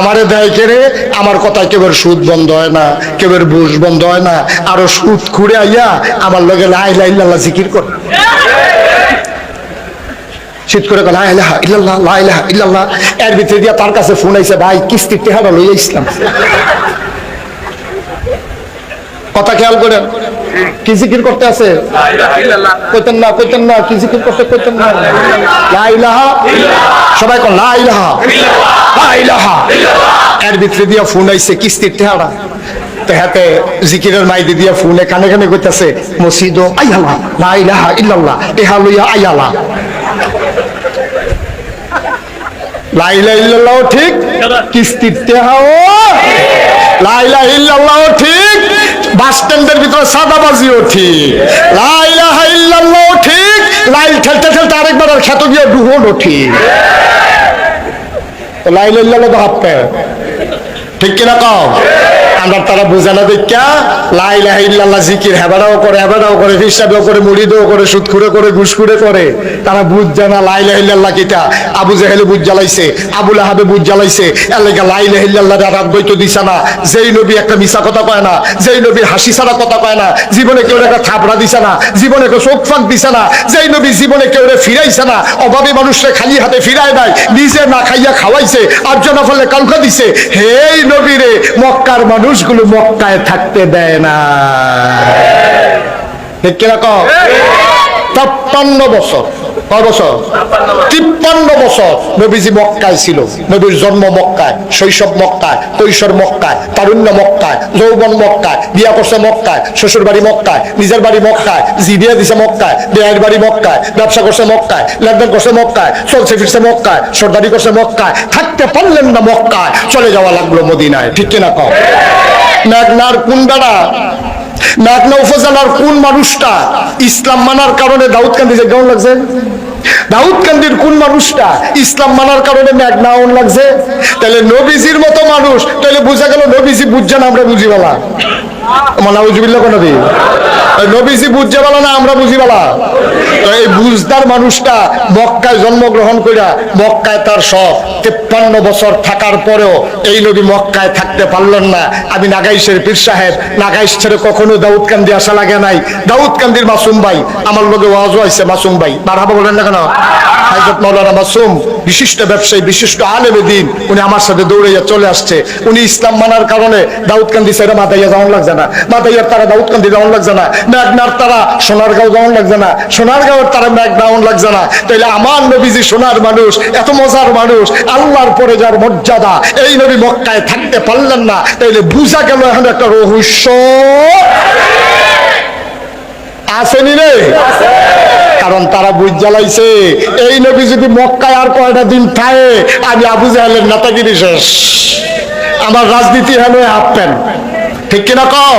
আমারে দেয় কেড়ে আমার কথায় কেবল সুদ বন্ধ হয় না কেবল বুস বন্ধ হয় না। আরও সুদ খুঁড়ে আইয়া আমার লগে লাই লাই লাল্লা জিকির করে। এর ভিতরে দিয়া তার কাছে ফোন ভাই কথা খেয়াল করেন। কি জিকির করতে আছে? কইতেন না কইতেন না, কি জিকির করতে, কইতেন না। সবাই এর ভিতরে ফোন আইছে, কিস্তির জিকিরের ফোনে কানে কানে মসজিদ আইয়ালা ইল্লাল্লাহ লইয়া আইয়ালা। লাইলা ইল্লাল্লাহ ঠিক, কিস্তির টেহাও লাইলা ইল্লাল্লাহ ঠিক। বাস স্ট্যান্ডের ভিতরে সাদাবাজিও ঠিক। লাইলা ঠিক। লাইল ঠেলতে ঠেলতে আরেকবার আর খেতে গিয়ে ডুহোনও ঠিক। লাইল ইল্লাল্লাহ তো হাত পায় ঠিক কিনা কও? আমরা তারা বুঝে না দেখা লাইলা ইল্লাল্লাহ জিকির হেবারাও করে হেবারাও করে, হিসাবেও করে মুড়িদেও করে সুদ খুঁড়ে করে ঘুষ খুঁড়ে করে। তারা বুঝ জানা লাইলা ইল্লাল্লাহ কিটা। আবু জাহেলে বুঝ জ্বালাইছে আবুল আহাবে বুঝ জ্বালাইছে। এলাকা লাইলা ইল্লাল্লাহ রাত বইতো দিছে না। যেই নবী একটা মিশা কথা কয় না, যেই নবী হাসি ছাড়া কথা কয় না, জীবনে কেউ একটা থাপড়া দিছে না, জীবনে কেউ চোখ ফাঁক দিছে না, যেই নবী জীবনে কেউ ফিরাইছে না, অভাবী মানুষরে খালি হাতে ফিরায় নাই, নিজে না খাইয়া খাওয়াইছে, আর্জনা ফলে কালকা দিছে। হেই নবীরে মক্কার মানুষগুলো মক্কায় থাকতে দেয় না। ঠিক কীরকম ছাপ্পান্ন বছর। বছর? তিপ্পান্ন বছর নবীজি মক্কায় ছিল। নবীর জন্ম মক্কায়, শৈশব মক্কায়, কৈশোর মক্কায়, তারুণ্য মক্কায়, যৌবন মক্কায়, বিয়া করছে মক্কায় শ্বশুর বাড়ি মক্কায়, নিজের বাড়ি মক্কায় জি বিয়ে দিছে মক্কায় বিয়ের বাড়ি মক্কায়, ব্যবসা করছে মক্কায়, লেনদেন করছে মক্কায়, চলছে ফিরছে মক্কায়, সর্দারি করছে মক্কায়, থাকতে পারলেন না মক্কায়, চলে যাওয়া লাগল মদিনায়। ঠিক কিনা কম মেঘনার কুন্ডারা মেঘনা উপজেলার কোন মানুষটা? ইসলাম মানার কারণে দাউদ কান্দি যে কেমন লাগছে? দাউদ কান্দির কোন মানুষটা? ইসলাম মানার কারণে মেঘনা অন লাগছে? তাহলে নবীজির মতো মানুষ, তাহলে বোঝা গেল নবীজি বুঝছে না আমরা বুঝি বলা মানে উজবিল্লা কোন নবী। নবীজি বুঝছে বলা না আমরা বুঝি বলা এই বুঝদার মানুষটা মক্কায় জন্মগ্রহণ করিয়া মক্কায় তার সব তেপ্পান্ন বছর থাকার পরেও এই নবী মক্কায় থাকতে পারলেন না। আমি নাগাইশের পীর সাহেব, নাগাইশ ছেড়ে কখনো দাউদ কান্দি আসা লাগে নাই। দাউদ কান্দির মাসুম ভাই, আমার লোকে ওয়াজ আইসে মাসুম ভাই। বাড়াবো বলেন না কেন? মাসুম। বিশিষ্ট ব্যবসায়ী, বিশিষ্ট আলেমে দিন, উনি আমার সাথে দৌড়াইয়া চলে আসছে। উনি ইসলাম মানার কারণে দাউদ কান্দি ছেড়ে মাথাইয়া যাওয়ান লাগছে না। মাথাইয়ার তারা দাউদকান্দি যাওয়ান লাগছে না। মেঘনার তারা সোনারগাঁও যাওয়ান লাগছে না। সোনারগাঁওয়ের তারা যাওয়ান লাগছে না। তাইলে আমার নবীজি সোনার মানুষ, এত মজার মানুষ, আল্লাহর পরে যার মর্যাদা, এই নবী মক্কায় থাকতে পারলেন না। তাইলে বুঝা গেল এখন একটা রহস্য। আসেনি রে? কারণ তারা বুঝ জ্বালাইছে, এই নবী যদি মক্কায় আর কয়টা দিন থাকে, আমি আবু জাহেলের নেতাগিরি শেষ। আমার রাজনীতি হলে হাফ প্যান্ট। ঠিক কিনা কও?